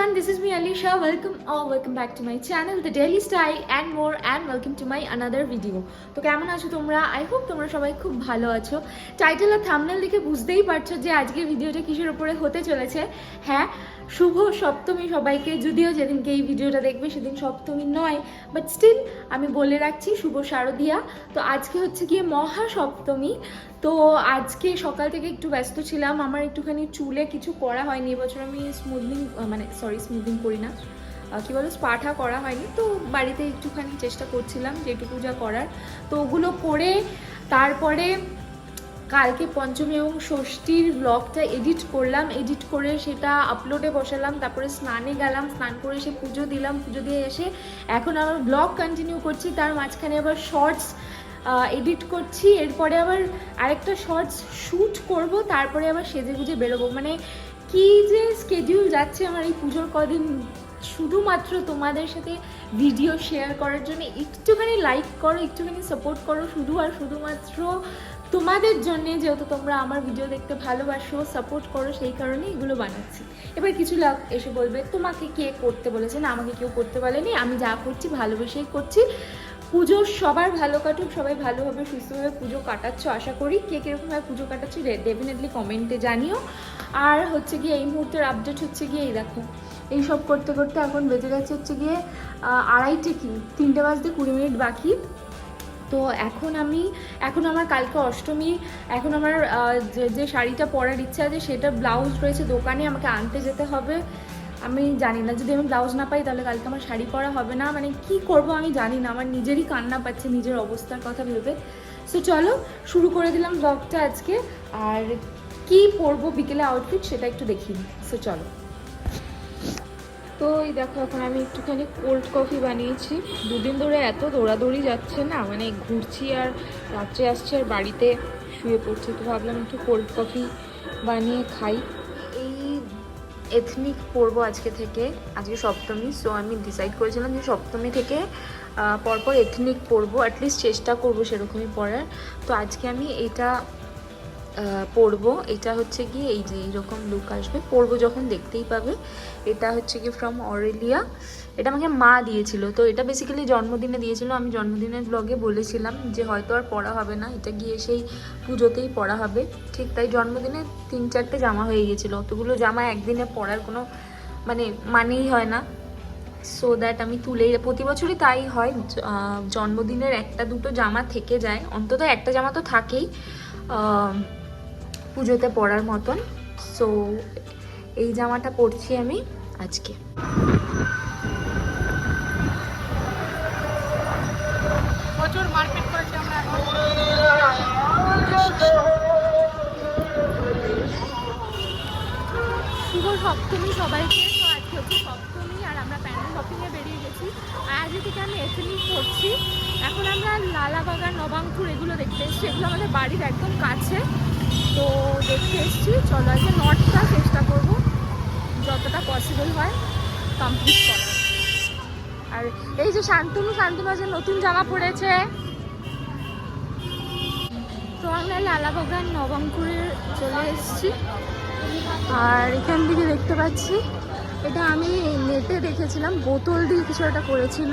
everyone, this is me Alisha. Welcome or welcome back to my channel, The Daily Style and more and welcome to my another video. তো কেমন আছো তোমরা? I hope তোমরা সবাই খুব ভালো আছো। টাইটেল আর থাম্বনেল দেখে বুঝতেই পারছ যে আজকের ভিডিওটা কিসের উপরে হতে চলেছে। হ্যাঁ শুভ সপ্তমী সবাইকে যদিও যেদিনকে এই ভিডিওটা দেখবে সেদিন সপ্তমী নয় বাট স্টিল আমি বলে রাখছি শুভ শারদিয়া। তো আজকে হচ্ছে গিয়ে মহা সপ্তমী। তো আজকে সকাল থেকে একটু ব্যস্ত ছিলাম আমার একটুখানি চুলে কিছু করা হয়নি এবছর আমি স্মুথনিং মানে সরি স্মুথনিং করি না। কি বলো স্পাঠা করা হয়নি। তো বাড়িতে একটুখানি চেষ্টা করছিলাম যেটুকু যা করার। তো ওগুলো করে তারপরে কালকে পঞ্চমী এবং ষষ্ঠীর ব্লগটা এডিট করলাম। এডিট করে সেটা আপলোডে বসালাম, তারপরে স্নানে গেলাম, স্নান করে এসে পুজো দিলাম, পুজো দিয়ে এসে এখন আমার ব্লগ কন্টিনিউ করছি। তার মাঝখানে আবার শর্টস এডিট করছি। এরপরে আবার আরেকটা শর্টস শ্যুট করব, তারপরে আবার সেজে গুজে বেরোবো। মানে কি যে স্কেডিউল যাচ্ছে আমার এই পুজোর কদিন, শুধুমাত্র তোমাদের সাথে ভিডিও শেয়ার করার জন্য, একটুখানি লাইক করো, একটুখানি সাপোর্ট করো, শুধু আর শুধুমাত্র তোমাদের জন্য যেহেতু তোমরা আমার ভিডিও দেখতে ভালোবাসো সাপোর্ট করো, সেই কারণে এগুলো বানাচ্ছি। এবার কিছু লোক এসে বলবে, তোমাকে কে করতে বলেছে? না, আমাকে কেউ করতে বলেনি, আমি যা করছি, ভালোবেসেই করছি। পুজো সবার ভালো কাটুক, সবাই ভালোভাবে সুস্থভাবে পুজো কাটাচ্ছ, আশা করি। কে কীরকমভাবে পুজো কাটাচ্ছি ডেফিনেটলি কমেন্টে জানিও। আর হচ্ছে গিয়ে এই মুহূর্তের আপডেট হচ্ছে গিয়ে এই দেখো, এই সব করতে করতে এখন বেজে গেছে হচ্ছে গিয়ে আড়াইটে কি? তিনটে বাজতে কুড়ি মিনিট বাকি। তো এখন আমি, এখন আমার কালকে অষ্টমী, এখন আমার যে যে শাড়িটা পরার ইচ্ছা আছে সেটা ব্লাউজ রয়েছে দোকানে, আমাকে আনতে যেতে হবে। আমি জানি না, যদি আমি ব্লাউজ না পাই তাহলে কালকে আমার শাড়ি পরা হবে না। মানে কি করব আমি জানি না, আমার নিজেরই কান্না পাচ্ছে, নিজের অবস্থার কথা ভেবে। সো চলো, শুরু করে দিলাম ব্লগটা আজকে। আর কি পরবো বিকেলে আউটফিট সেটা একটু দেখি। সো চলো। তো এই দেখো, এখন আমি একটুখানি কোল্ড কফি বানিয়েছি। দুদিন ধরে এত দৌড়াদৌড়ি যাচ্ছে না মানে ঘুরছি আর রাত্রে আসছি আর বাড়িতে শুয়ে পড়ছি। তো ভাবলাম একটু কোল্ড কফি বানিয়ে খাই। এথনিক পরবো আজকে থেকে। আজকে সপ্তমী সো আমি ডিসাইড করেছিলাম যে সপ্তমী থেকে পরপর এথনিক পরবো অ্যাটলিস্ট চেষ্টা করব সেরকমই পরার তো আজকে আমি এটা পরবো। এটা হচ্ছে গিয়ে এই যে এইরকম লুক আসবে। পরবো যখন দেখতেই পাবে। এটা হচ্ছে কি ফ্রম অরেলিয়া এটা আমাকে মা দিয়েছিল। তো এটা বেসিক্যালি জন্মদিনে দিয়েছিল। আমি জন্মদিনের ব্লগে বলেছিলাম যে হয়তো আর পড়া হবে না। এটা গিয়ে সেই পুজোতেই পড়া হবে। ঠিক তাই জন্মদিনে তিন চারটে জামা হয়ে গিয়েছিল। অতগুলো জামা একদিনে পরার কোনো মানে মানেই হয় না। সো দ্যাট আমি তুলে প্রতি বছরই তাই হয়। জন্মদিনের একটা দুটো জামা থেকে যায়। অন্তত একটা জামা তো থাকেই। পুজোতে পরার মতন। সো এই জামাটা পরছি আমি আজকে। প্রচুর মারপিট করেছি আমরা এখন। শুভ সপ্তমী সবাইকে তো আজকে হচ্ছে সপ্তমী আর আমরা প্যান্ডেল শপিংয়ে বেরিয়ে গেছি। আর আজকে থেকে আমি এথেনিক করছি। এখন আমরা লালাবাগান নবাঙ্কুর এগুলো দেখতে এসেছি। এগুলো আমাদের বাড়ির একদম কাছে। তো দেখতে এসছি। চলো আজকে নটটা চেষ্টা করব। যতটা পসিবল হয় কমপ্লিট করার। আর এই যে শান্তনু শান্তনু আজকে নতুন জামা পড়েছে তো আমরা লালাবাগান নবাঙ্কুরে চলে এসেছি। আর এখান থেকে দেখতে পাচ্ছি, এটা আমি নেটে দেখেছিলাম, বোতল দিয়ে কিছু একটা করেছিল।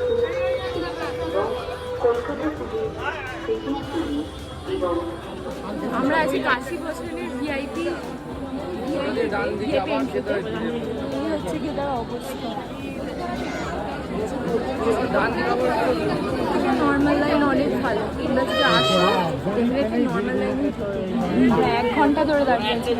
আমরা আছি কাশি ভিআইপি হচ্ছে তার অবস্থা। নর্মাল লাইন অনেক ভালো। তোমরা যদি আসো দেখবে নর্মাল লাইন এক ঘণ্টা ধরে দাঁড়িয়ে আছে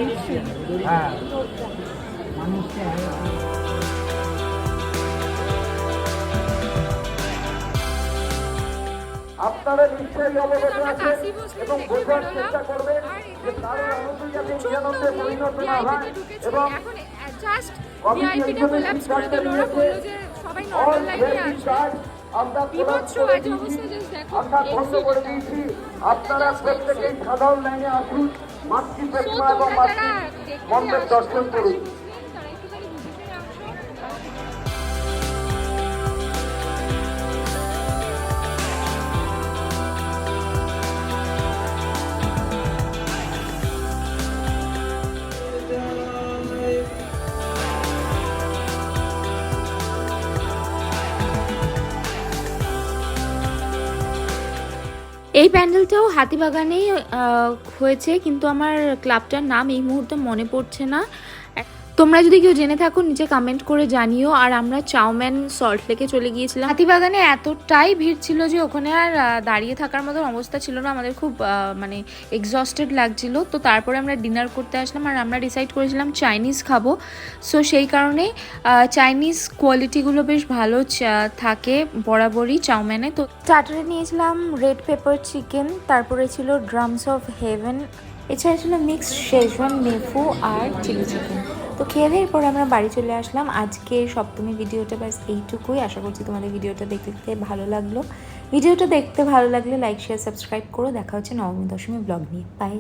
আপনারা নিশ্চয়ই অবগত আছেন এবং বোঝার চেষ্টা করবেন যে আনন্দ যাতে পরিণত না হয় এবং এখন জাস্ট কমিটি ভিআইপিটা একজনের কোল্যাপস করে সিদ্ধান্ত দিল। ওরা নিয়েছে, এই প্যান্ডেলটাও হাতিবাগানেই হয়েছে কিন্তু আমার ক্লাবটার নাম এই মুহূর্তে মনে পড়ছে না। তোমরা যদি কেউ জেনে থাকো নিচে কমেন্ট করে জানিও। আর আমরা চাউম্যান সল্ট লেকে চলে গিয়েছিলাম। হাতিবাগানে এতটাই ভিড় ছিল যে ওখানে আর দাঁড়িয়ে থাকার মতন অবস্থা ছিল না। আমাদের খুব মানে এক্সস্টেড লাগছিল। তো তারপরে আমরা ডিনার করতে আসলাম আর আমরা ডিসাইড করেছিলাম চাইনিজ খাব। সো সেই কারণে চাইনিজ কোয়ালিটিগুলো বেশ ভালো থাকে বরাবরই চাউম্যানে তো স্টার্টারে নিয়েছিলাম রেড পেপার চিকেন তারপরে ছিল ড্রামস অফ হেভেন এছাড়া ছিল মিক্সড শেজওয়ান মেফু আর চিলি চিকেন তো খেয়ে দেওয়ার এরপর আমরা বাড়ি চলে আসলাম। আজকে সপ্তমী ভিডিওটা ব্যাস এইটুকুই। আশা করছি তোমাদের ভিডিওটা দেখতে দেখতে ভালো লাগল। ভিডিওটা দেখতে ভালো লাগলে লাইক শেয়ার সাবস্ক্রাইব করো। দেখা হচ্ছে নবমী দশমী ব্লগ নিয়ে। বাই